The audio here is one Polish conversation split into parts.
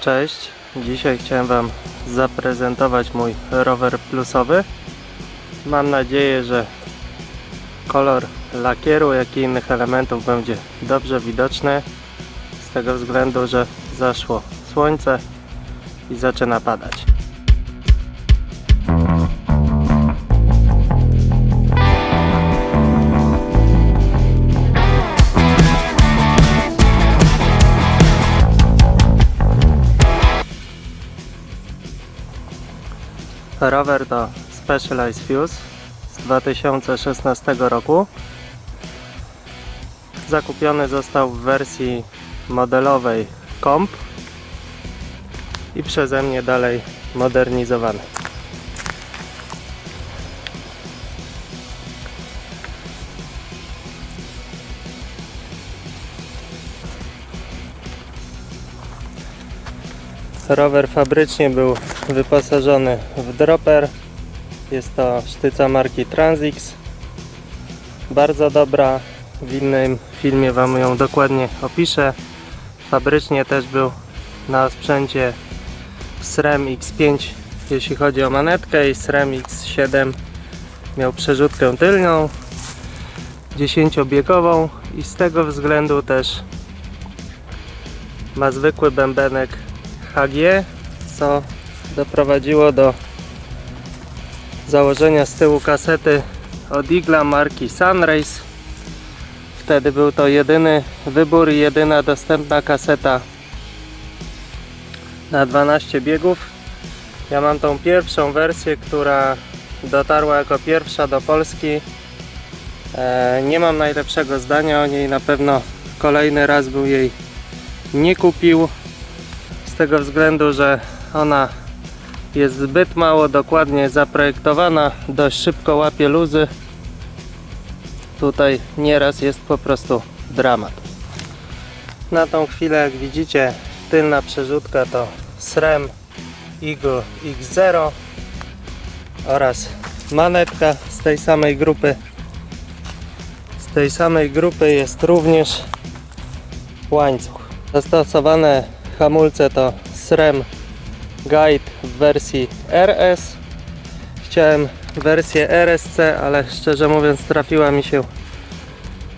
Cześć, dzisiaj chciałem Wam zaprezentować mój rower plusowy. Mam nadzieję, że kolor lakieru, jak i innych elementów będzie dobrze widoczny z tego względu, że zaszło słońce i zaczyna padać. Rower to Specialized Fuse z 2016 roku. Zakupiony został w wersji modelowej Comp i przeze mnie dalej modernizowany. Rower fabrycznie był wyposażony w dropper. Jest to sztyca marki Transix. Bardzo dobra. W innym filmie Wam ją dokładnie opiszę. Fabrycznie też był na sprzęcie SRAM X5 jeśli chodzi o manetkę i SRAM X7 miał przerzutkę tylną 10-biegową i z tego względu też ma zwykły bębenek HG, co doprowadziło do założenia z tyłu kasety od Igla marki Sunrace. Wtedy był to jedyny wybór i jedyna dostępna kaseta na 12 biegów. Ja mam tą pierwszą wersję, która dotarła jako pierwsza do Polski. E, nie mam najlepszego zdania o niej, na pewno kolejny raz bym jej nie kupił tego względu, że ona jest zbyt mało dokładnie zaprojektowana, dość szybko łapie luzy. Tutaj nieraz jest po prostu dramat. Na tą chwilę, jak widzicie, tylna przerzutka to SRAM Eagle X0 oraz manetka z tej samej grupy. Z tej samej grupy jest również łańcuch. Zastosowane hamulce to SRAM Guide w wersji RS. Chciałem wersję RSC, ale szczerze mówiąc trafiła mi się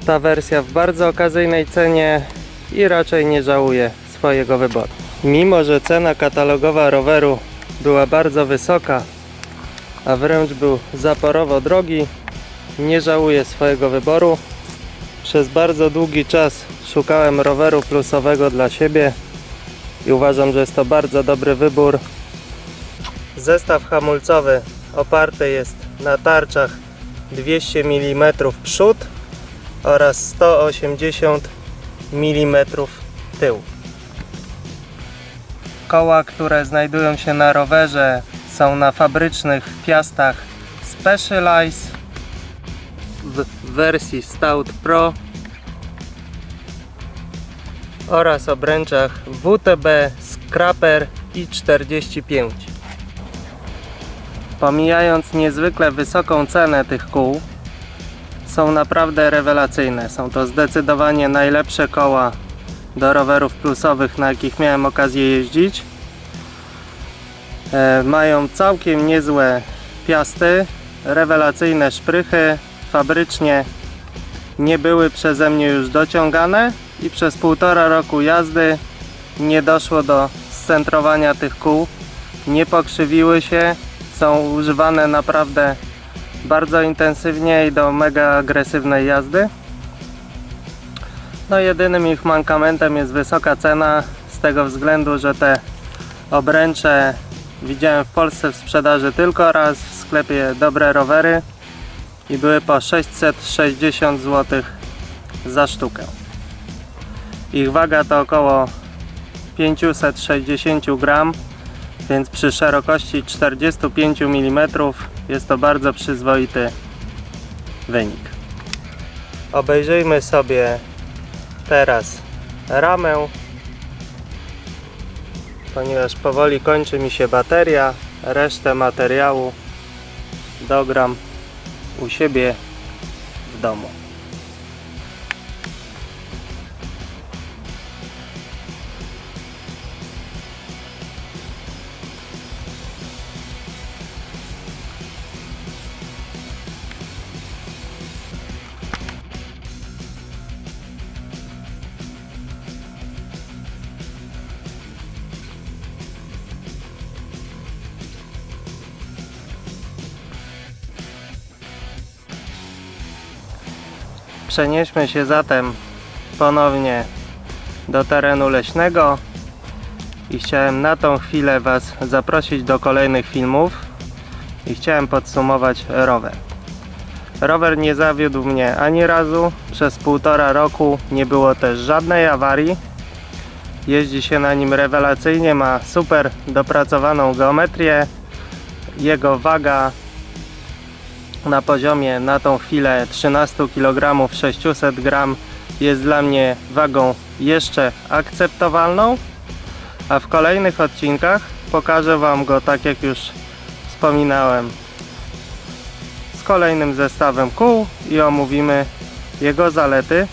ta wersja w bardzo okazyjnej cenie i raczej nie żałuję swojego wyboru. Mimo, że cena katalogowa roweru była bardzo wysoka, a wręcz był zaporowo drogi, nie żałuję swojego wyboru. Przez bardzo długi czas szukałem roweru plusowego dla siebie i uważam, że jest to bardzo dobry wybór. Zestaw hamulcowy oparty jest na tarczach 200 mm przód oraz 180 mm tył. Koła, które znajdują się na rowerze są na fabrycznych piastach Specialized w wersji Stout Pro oraz obręczach WTB Scrapper i 45. Pomijając niezwykle wysoką cenę tych kół, są naprawdę rewelacyjne. Są to zdecydowanie najlepsze koła do rowerów plusowych, na jakich miałem okazję jeździć. E, mają całkiem niezłe piasty, rewelacyjne szprychy, fabrycznie nie były przeze mnie już dociągane i przez półtora roku jazdy nie doszło do scentrowania tych kół, nie pokrzywiły się, są używane naprawdę bardzo intensywnie i do mega agresywnej jazdy. No jedynym ich mankamentem jest wysoka cena z tego względu, że te obręcze widziałem w Polsce w sprzedaży tylko raz w sklepie Dobre Rowery i były po 660 zł za sztukę. Ich waga to około 560 gram, więc przy szerokości 45 mm jest to bardzo przyzwoity wynik. Obejrzyjmy sobie teraz ramę, ponieważ powoli kończy mi się bateria. Resztę materiału dogram u siebie w domu. Przenieśmy się zatem ponownie do terenu leśnego i chciałem na tą chwilę Was zaprosić do kolejnych filmów i chciałem podsumować rower. Rower nie zawiódł mnie ani razu, przez półtora roku nie było też żadnej awarii. Jeździ się na nim rewelacyjnie, ma super dopracowaną geometrię. Jego waga na poziomie na tą chwilę 13 kg 600 g jest dla mnie wagą jeszcze akceptowalną, a w kolejnych odcinkach pokażę Wam go tak jak już wspominałem z kolejnym zestawem kół i omówimy jego zalety